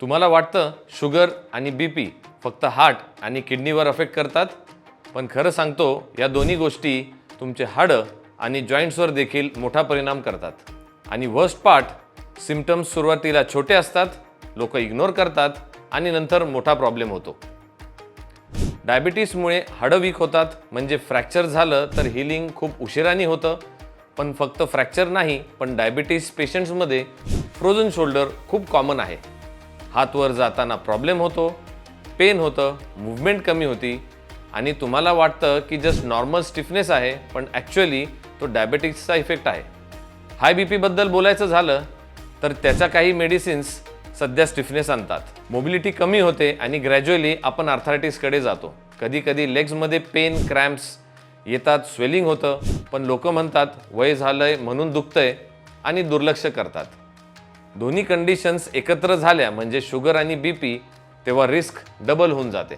तुम्हाला वाटतं शुगर आणि बी पी फक्त हार्ट आणि किडनीवर अफेक्ट करतात पण खरं सांगतो या दोन्ही गोष्टी तुमचे हाडं आणि जॉईंट्सवर देखील मोठा परिणाम करतात. आणि वर्स्ट पार्ट सिमटम्स सुरुवातीला छोटे असतात लोक इग्नोर करतात आणि नंतर मोठा प्रॉब्लेम होतो. डायबिटीसमुळे हाडं वीक होतात म्हणजे फ्रॅक्चर झालं तर हिलिंग खूप उशिराने होतं पण फक्त फ्रॅक्चर नाही पण डायबिटीस पेशंट्समध्ये फ्रोझन शोल्डर खूप कॉमन आहे. हात वर जाताना प्रॉब्लेम होतो पेन होतं मूवमेंट कमी होती आणि तुम्हाला वाटतं की जस्ट नॉर्मल स्टिफनेस आहे पण ॲक्च्युअली तो डायबेटिक्सचा इफेक्ट आहे. हाय बी पीबद्दल बोलायचं झालं तर त्याच्या काही मेडिसिन्स सध्या स्टिफनेस आणतात. मोबिलिटी कमी होते आणि ग्रॅज्युअली आपण आर्थरायटिसकडे जातो. कधी कधी लेग्समध्ये पेन क्रॅम्प्स येतात स्वेलिंग होतं पण लोक म्हणतात वय झालंय म्हणून दुखतंय आणि दुर्लक्ष करतात. दोन्ही कंडिशन्स एकत्र झाल्या म्हणजे शुगर आणि बी पी तेव्हा रिस्क डबल होऊन जाते.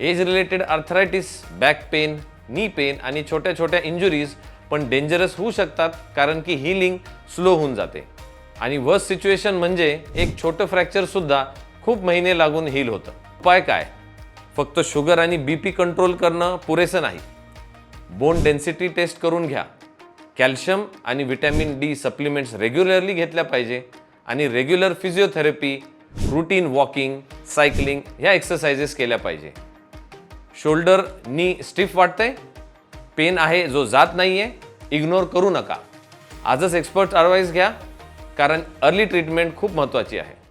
Age related arthritis back pain knee pain आणि छोट्या छोट्या इंजुरीज पण डेंजरस होऊ शकतात कारण की हिलिंग स्लो होऊन जाते. आणि वर्स्ट सिच्युएशन म्हणजे एक छोटं फ्रॅक्चरसुद्धा खूप महिने लागून हील होतं. उपाय काय? फक्त शुगर आणि बी पी कंट्रोल करणं पुरेसं नाही. बोन डेन्सिटी टेस्ट करून घ्या. कॅल्शियम आणि व्हिटॅमिन डी सप्लिमेंट्स रेग्युलरली घेतल्या पाहिजे. आणि regular physiotherapy routine walking cycling ह्या एक्सरसाइजेस केल्या पाहिजे. शोल्डर नी स्टिफ वाटतंय. पेन आहे जो जात नाही आहे इग्नोर करू नका. आजच एक्सपर्ट अडवाईस घ्या कारण अर्ली ट्रीटमेंट खूप महत्त्वाची आहे.